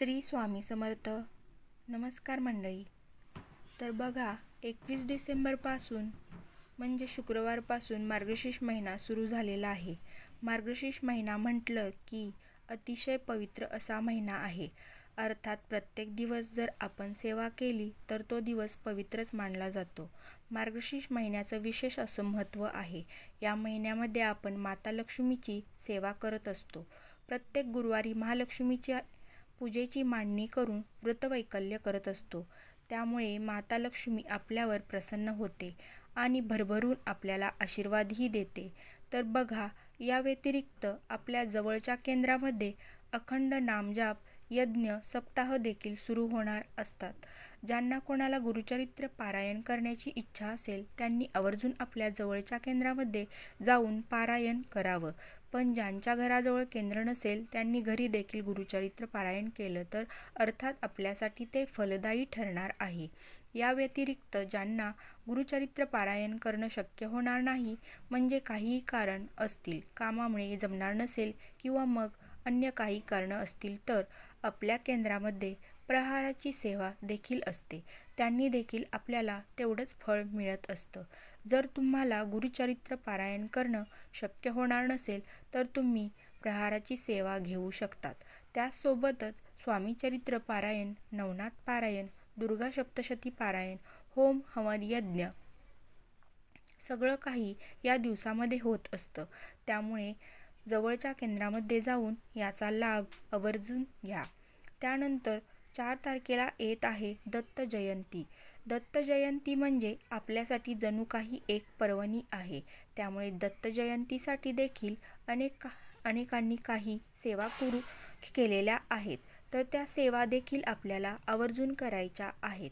श्री स्वामी समर्थ. नमस्कार मंडळी. तर बघा एकवीस डिसेंबरपासून म्हणजे शुक्रवारपासून मार्गशीर्ष महिना सुरू झालेला आहे. मार्गशीर्ष महिना म्हटलं की अतिशय पवित्र असा महिना आहे. अर्थात प्रत्येक दिवस जर आपण सेवा केली तर तो दिवस पवित्रच मानला जातो. मार्गशीर्ष महिन्याचं विशेष असं महत्त्व आहे. या महिन्यामध्ये आपण माता लक्ष्मीची सेवा करत असतो. प्रत्येक गुरुवारी महालक्ष्मीच्या पूजेची मांडणी करून व्रतवैकल्य करत असतो. त्यामुळे माता लक्ष्मी आपल्यावर प्रसन्न होते आणि भरभरून आपल्याला आशीर्वादही देते. तर बघा या व्यतिरिक्त आपल्या जवळच्या केंद्रामध्ये अखंड नामजाप यज्ञ सप्ताह देखील सुरू होणार असतात. ज्यांना कोणाला गुरुचरित्र पारायण करण्याची इच्छा असेल त्यांनी आवर्जून आपल्या जवळच्या केंद्रामध्ये जाऊन पारायण करावं. पण ज्यांच्या घराजवळ केंद्र नसेल त्यांनी घरी देखील गुरुचरित्र पारायण केलं तर अर्थात आपल्यासाठी ते फलदायी ठरणार आहे. या व्यतिरिक्त ज्यांना गुरुचरित्र पारायण करणं शक्य होणार नाही म्हणजे काहीही कारण असतील कामामुळे जमणार नसेल किंवा मग अन्य काही कारणं असतील तर आपल्या केंद्रामध्ये प्रहाराची सेवा देखील असते. त्यांनी देखील आपल्याला तेवढंच फळ मिळत असतं. जर तुम्हाला गुरुचरित्र पारायण करणं शक्य होणार नसेल तर तुम्ही प्रहाराची सेवा घेऊ शकतात. त्यासोबतच स्वामीचरित्र पारायण नवनाथ पारायण दुर्गा सप्तशती पारायण होम हवन यज्ञ सगळं काही या दिवसामध्ये होत असतं. त्यामुळे जवळच्या केंद्रामध्ये जाऊन याचा लाभ आवर्जून घ्या. त्यानंतर चार तारखेला येत आहे दत्त जयंती. दत्त जयंती म्हणजे आपल्यासाठी जणू काही एक पर्वणी आहे. त्यामुळे दत्त जयंतीसाठी देखील अनेक अनेकांनी काही सेवा सुरू केलेल्या आहेत. तर त्या सेवा देखील आपल्याला आवर्जून करायच्या आहेत.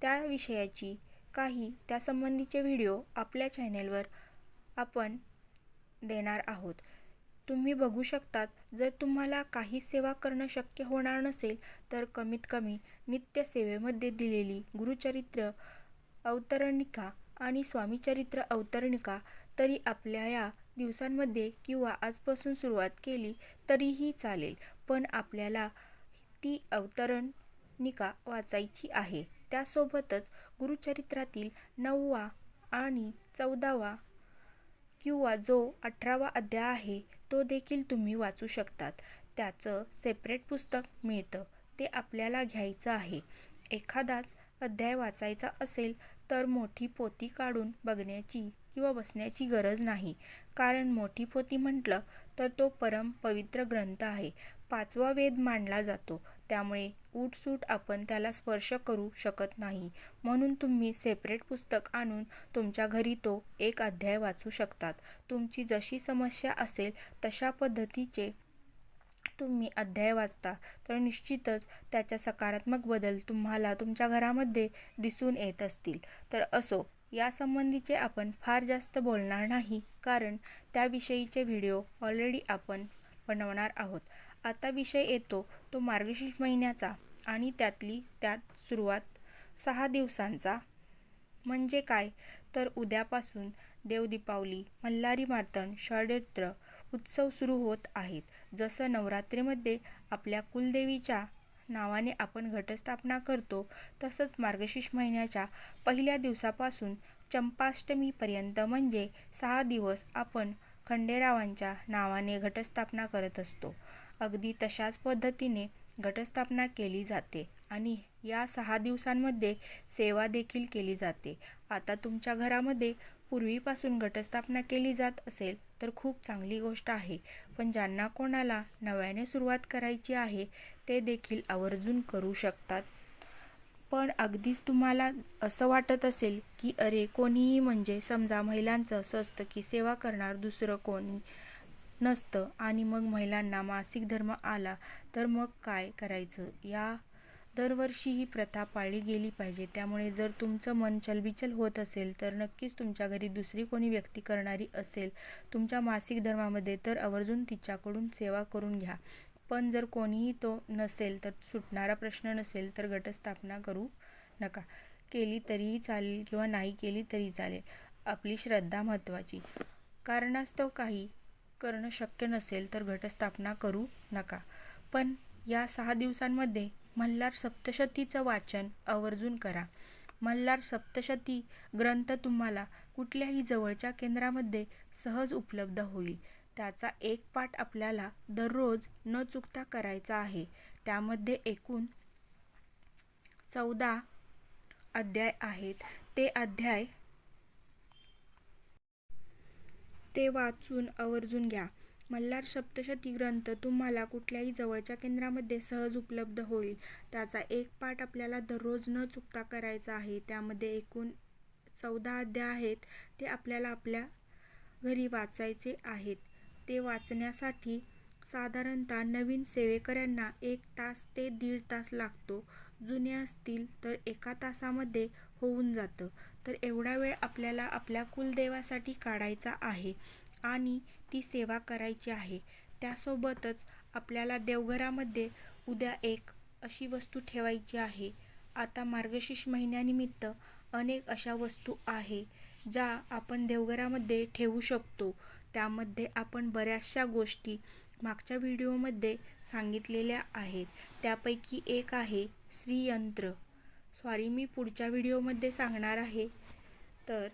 त्या विषयाची काही त्यासंबंधीचे व्हिडिओ आपल्या चॅनेलवर आपण देणार आहोत. तुम्ही बघू शकतात जर तुम्हाला काही सेवा करणं शक्य होणार नसेल तर कमीत कमी नित्यसेवेमध्ये दिलेली गुरुचरित्र अवतरणिका आणि स्वामीचरित्र अवतरणिका तरी आपल्या या दिवसांमध्ये किंवा आजपासून सुरुवात केली तरीही चालेल. पण आपल्याला ती अवतरणिका वाचायची आहे. त्यासोबतच गुरुचरित्रातील नववा आणि चौदावा किंवा जो अठरावा अध्याय आहे तो देखील तुम्ही वाचू शकतात. त्याचं सेपरेट पुस्तक मिळतं. ते आपल्याला घ्यायचं आहे. एखादाच अध्याय वाचायचा असेल तर मोठी पोती काढून बघण्याची किंवा बसण्याची गरज नाही. कारण मोठी पोती म्हटलं तर तो परम पवित्र ग्रंथ आहे. पाचवा वेद मानला जातो. त्यामुळे उठसूट आपण त्याला स्पर्श करू शकत नाही. म्हणून तुम्ही सेपरेट पुस्तक आणून तुमच्या घरी तो एक अध्याय वाचू शकतात. तुमची जशी समस्या असेल तशा पद्धतीचे तुम्ही अध्याय वाचता. तर निश्चितच त्याच्या सकारात्मक बदल तुम्हाला तुमच्या घरामध्ये दिसून येत असतील. तर असो यासंबंधीचे आपण फार जास्त बोलणार नाही. कारण त्याविषयीचे व्हिडिओ ऑलरेडी आपण बनवणार आहोत. आता विषय येतो तो मार्गशीर्ष महिन्याचा आणि त्यातली त्यात सुरुवात सहा दिवसांचा. म्हणजे काय? तर उद्यापासून देवदीपावली मल्हारी मार्तण षड्यंत्र उत्सव सुरू होत आहेत. जसं नवरात्रीमध्ये आपल्या कुलदेवीच्या नावाने आपण घटस्थापना करतो तसंच मार्गशीर्ष महिन्याच्या पहिल्या दिवसापासून चंपाष्टमीपर्यंत म्हणजे सहा दिवस आपण खंडेरावांच्या नावाने घटस्थापना करत असतो. अगदी तशाच पद्धतीने घटस्थापना केली जाते आणि या सहा दिवसांमध्ये सेवा देखील केली जाते. आता तुमच्या घरामध्ये पूर्वीपासून घटस्थापना केली जात असेल तर खूप चांगली गोष्ट आहे. पण ज्यांना कोणाला नव्याने सुरुवात करायची आहे ते देखील आवर्जून करू शकतात. पण अगदीच तुम्हाला असं वाटत असेल की अरे कोणीही म्हणजे समजा महिलांचं असं असतं की सेवा करणार दुसरं कोणी नसतं आणि मग महिलांना मासिक धर्म आला तर मग काय करायचं? या दरवर्षी ही प्रथा पाळली गेली पाहिजे. त्यामुळे जर तुमचं मन चलबिचल होत असेल तर नक्कीच तुमच्या घरी दुसरी कोणी व्यक्ती करणारी असेल तुमच्या मासिक धर्मामध्ये तर आवर्जून तिच्याकडून सेवा करून घ्या. पण जर कोणीही तो नसेल तर सुटणारा प्रश्न नसेल तर घटस्थापना करू नका. केली तरीही चालेल किंवा नाही केली तरी चालेल. आपली श्रद्धा महत्त्वाची. कारणास्तव काही करणं शक्य नसेल तर घटस्थापना करू नका. पण या सहा दिवसांमध्ये मल्हार सप्तशतीचं वाचन आवर्जून करा. मल्हार सप्तशती ग्रंथ तुम्हाला कुठल्याही जवळच्या केंद्रामध्ये सहज उपलब्ध होईल. त्याचा एक पाठ आपल्याला दररोज न चुकता करायचा आहे. त्यामध्ये एकूण चौदा अध्याय आहेत. ते अध्याय ते वाचून आवर्जून घ्या. मल्हार सप्तशती ग्रंथ तुम्हाला कुठल्याही जवळच्या केंद्रामध्ये सहज उपलब्ध होईल. त्याचा एक पाठ आपल्याला दररोज न चुकता करायचा आहे. त्यामध्ये एकूण चौदा अध्याय आहेत. ते आपल्याला आपल्या घरी वाचायचे आहेत. ते वाचण्यासाठी साधारणतः नवीन सेवेकऱ्यांना एक तास ते दीड तास लागतो. जुने असतील तर एका तासामध्ये होऊन जातं. तर एवढा वेळ आपल्याला आपल्या कुलदेवासाठी काढायचा आहे आणि ती सेवा करायची आहे. त्यासोबतच आपल्याला देवघरामध्ये उद्या एक अशी वस्तू ठेवायची आहे. आता मार्गशीर्ष महिन्यानिमित्त अनेक अशा वस्तू आहे ज्या आपण देवघरामध्ये ठेवू शकतो. त्यामध्ये आपण बऱ्याचशा गोष्टी मागच्या व्हिडिओमध्ये सांगितलेल्या आहेत. त्यापैकी एक आहे श्रीयंत्र. सॉरी मी पुढच्या व्हिडिओमध्ये सांगणार आहे. तर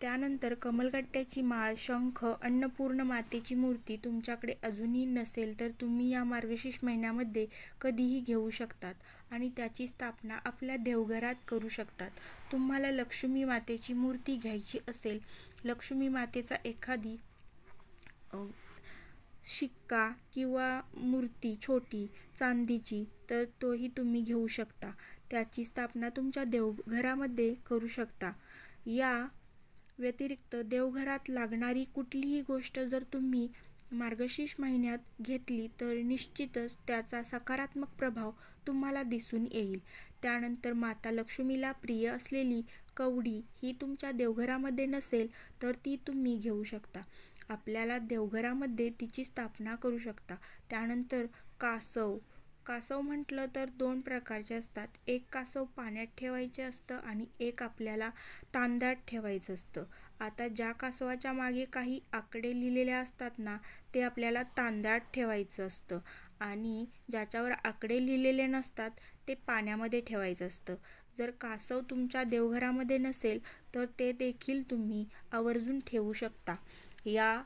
त्यानंतर कमलगट्ट्याची माळ शंख अन्नपूर्ण मातेची मूर्ती तुमच्याकडे अजूनही नसेल तर तुम्ही या मार्गशीर्ष महिन्यामध्ये कधीही घेऊ शकतात आणि त्याची स्थापना आपल्या देवघरात करू शकतात. तुम्हाला लक्ष्मी मातेची मूर्ती घ्यायची असेल लक्ष्मी मातेचा एखादी शिक्का किंवा मूर्ती छोटी चांदीची तर तोही तुम्ही घेऊ शकता. त्याची स्थापना तुमच्या देवघरामध्ये करू शकता. या व्यतिरिक्त देवघरात लागणारी कुठलीही गोष्ट जर तुम्ही मार्गशीर्ष महिन्यात घेतली तर निश्चितच त्याचा सकारात्मक प्रभाव तुम्हाला दिसून येईल. त्यानंतर माता लक्ष्मीला प्रिय असलेली कवडी ही तुमच्या देवघरामध्ये नसेल तर ती तुम्ही घेऊ शकता. आपल्याला देवघरामध्ये तिची स्थापना करू शकता. त्यानंतर कासव कासव म्हटलं तर दोन प्रकारचे असतात. एक कासव पाण्यात ठेवायचे असतं आणि एक आपल्याला तांदळात ठेवायचं असतं. आता ज्या कासवाच्या मागे काही आकडे लिहिलेले असतात ना ते आपल्याला तांदळात ठेवायचं असतं. आणि ज्याच्यावर आकडे लिहिलेले नसतात ते पाण्यामध्ये ठेवायचं असतं. जर कासव तुमच्या देवघरामध्ये नसेल तर ते देखील तुम्ही आवर्जून ठेवू शकता. या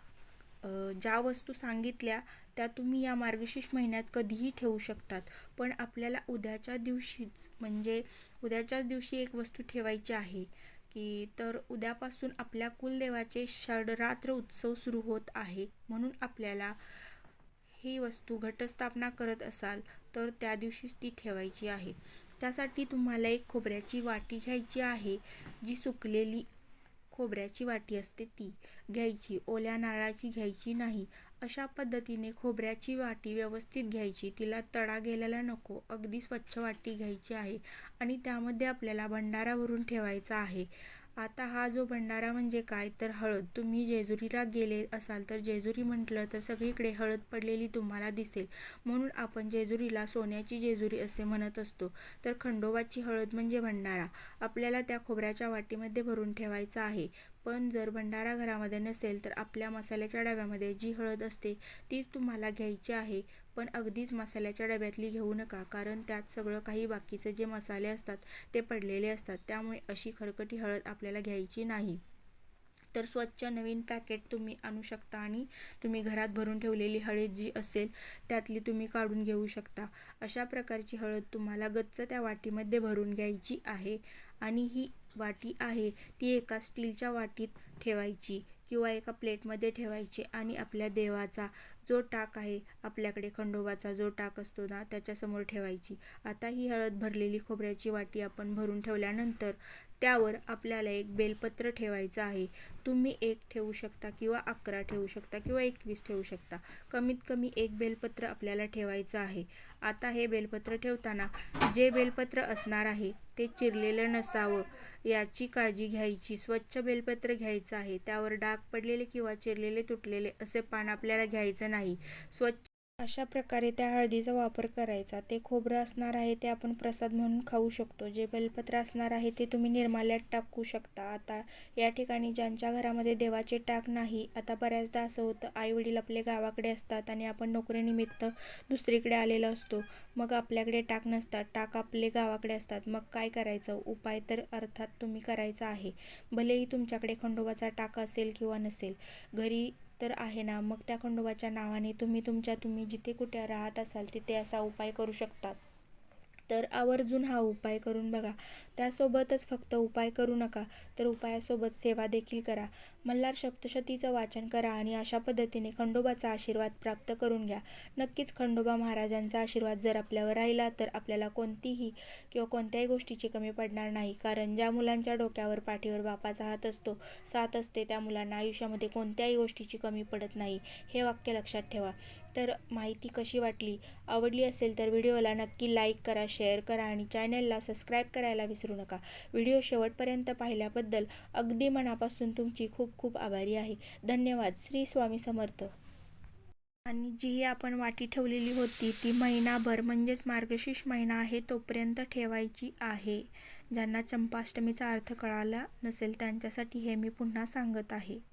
ज्या वस्तू सांगितल्या त्या तुम्ही या मार्गशीर्ष महिन्यात कधीही ठेवू शकतात. पण आपल्याला उद्याच्या दिवशीच म्हणजे उद्याच्याच दिवशी एक वस्तू ठेवायची आहे की तर उद्यापासून आपल्या कुलदेवाचे षडरात्र उत्सव सुरू होत आहे. म्हणून आपल्याला ही वस्तू घटस्थापना करत असाल तर त्या दिवशीच ती ठेवायची आहे. त्यासाठी तुम्हाला एक खोबऱ्याची वाटी घ्यायची आहे जी सुकलेली खोबऱ्याची वाटी असते ती घ्यायची ओल्या नारळाची घ्यायची नाही. अशा पद्धतीने खोबऱ्याची वाटी व्यवस्थित घ्यायची. तिला तडा गेलेला नको अगदी स्वच्छ वाटी घ्यायची आहे आणि त्यामध्ये आपल्याला भंडारावरून ठेवायचा आहे. आता हा जो भंडारा म्हणजे काय? तर हळद. तुम्ही जेजुरीला गेले असाल तर जेजुरी म्हटलं तर सगळीकडे हळद पडलेली तुम्हाला दिसेल. म्हणून आपण जेजुरीला सोन्याची जेजुरी असे म्हणत असतो. तर खंडोबाची हळद म्हणजे भंडारा. आपल्याला त्या खोबऱ्याच्या वाटीमध्ये भरून ठेवायचा आहे. पण जर भंडारा घरामध्ये नसेल तर आपल्या मसाल्याच्या डब्यामध्ये जी हळद असते तीच तुम्हाला घ्यायची आहे. पण अगदीच मसाल्याच्या डब्यातली घेऊ नका कारण त्यात सगळं काही बाकीचं जे मसाले असतात ते पडलेले असतात. त्यामुळे अशी खरकटी हळद आपल्याला घ्यायची नाही. तर स्वच्छ नवीन पॅकेट तुम्ही आणू शकता आणि तुम्ही घरात भरून ठेवलेली हळद जी असेल त्यातली तुम्ही काढून घेऊ शकता. अशा प्रकारची हळद तुम्हाला गच्च त्या वाटीमध्ये भरून घ्यायची आहे. आणि ही वाटी आहे ती एका स्टीलच्या वाटीत ठेवायची किंवा एका प्लेटमध्ये ठेवायची आणि आपल्या देवाचा जो टाक आहे आपल्याकडे खंडोबाचा जो टाक असतो ना त्याच्यासमोर ठेवायची. आता ही हळद भरलेली खोबऱ्याची वाटी आपण भरून ठेवल्यानंतर त्यावर आपल्याला एक बेलपत्र ठेवायचं आहे. तुम्ही एक ठेवू शकता किंवा अकरा ठेवू शकता किंवा एकवीस ठेवू शकता. कमीत कमी एक बेलपत्र आपल्याला ठेवायचं आहे. आता हे बेलपत्र ठेवताना जे बेलपत्र असणार आहे ते चिरलेलं नसावं. याची काळजी घ्यायची. स्वच्छ बेलपत्र घ्यायचं आहे. त्यावर डाग पडलेले किंवा चिरलेले तुटलेले असे पान आपल्याला घ्यायचं नाही. स्वच्छ अशा प्रकारे त्या हळदीचा वापर करायचा. ते खोबरं असणार आहे ते आपण प्रसाद म्हणून खाऊ शकतो. जे बेलपत्र असणार आहे ते तुम्ही निर्माल्यात टाकू शकता. आता या ठिकाणी ज्यांच्या घरामध्ये देवाचे टाक नाही आता बऱ्याचदा असं होतं आईवडील आपले गावाकडे असतात आणि आपण नोकरीनिमित्त दुसरीकडे आलेलो असतो. मग आपल्याकडे टाक नसतात. टाक आपले गावाकडे असतात. मग काय करायचं? उपाय तर अर्थात तुम्ही करायचा आहे. भलेही तुमच्याकडे खंडोबाचा टाक असेल किंवा नसेल. घरी तर आहे ना. मग त्या खंडोबाच्या नावाने तुम्ही तुमच्या तुम्ही जिथे कुठे राहत असाल तिथे असा उपाय करू शकता तर आवर्जून हा उपाय करून बघा. त्यासोबतच फक्त उपाय करू नका. तर उपायासोबत सेवा देखील करा. मल्हार सप्तशतीचं वाचन करा आणि अशा पद्धतीने खंडोबाचा आशीर्वाद प्राप्त करून घ्या. नक्कीच खंडोबा महाराजांचा आशीर्वाद जर आपल्यावर राहिला तर आपल्याला कोणतीही किंवा कोणत्याही गोष्टीची कमी पडणार नाही. कारण ज्या मुलांच्या डोक्यावर पाठीवर बापाचा हात असतो साथ असते त्या मुलांना आयुष्यामध्ये कोणत्याही गोष्टीची कमी पडत नाही. हे वाक्य लक्षात ठेवा. तर माहिती कशी वाटली? आवडली असेल तर व्हिडिओला नक्की लाईक करा शेअर करा आणि चॅनलला सबस्क्राईब करायला विसरू नका. व्हिडिओ शेवटपर्यंत पाहिल्याबद्दल अगदी मनापासून तुमची खूप खूप खूप आभारी आहे. धन्यवाद. श्री स्वामी समर्थ. आणि जी आपण वाटी ठेवलेली होती ती महिनाभर म्हणजेच मार्गशीर्ष महिना आहे तोपर्यंत ठेवायची आहे. ज्यांना चंपाष्टमीचा अर्थ कळाला नसेल त्यांच्यासाठी हे मी पुन्हा सांगत आहे.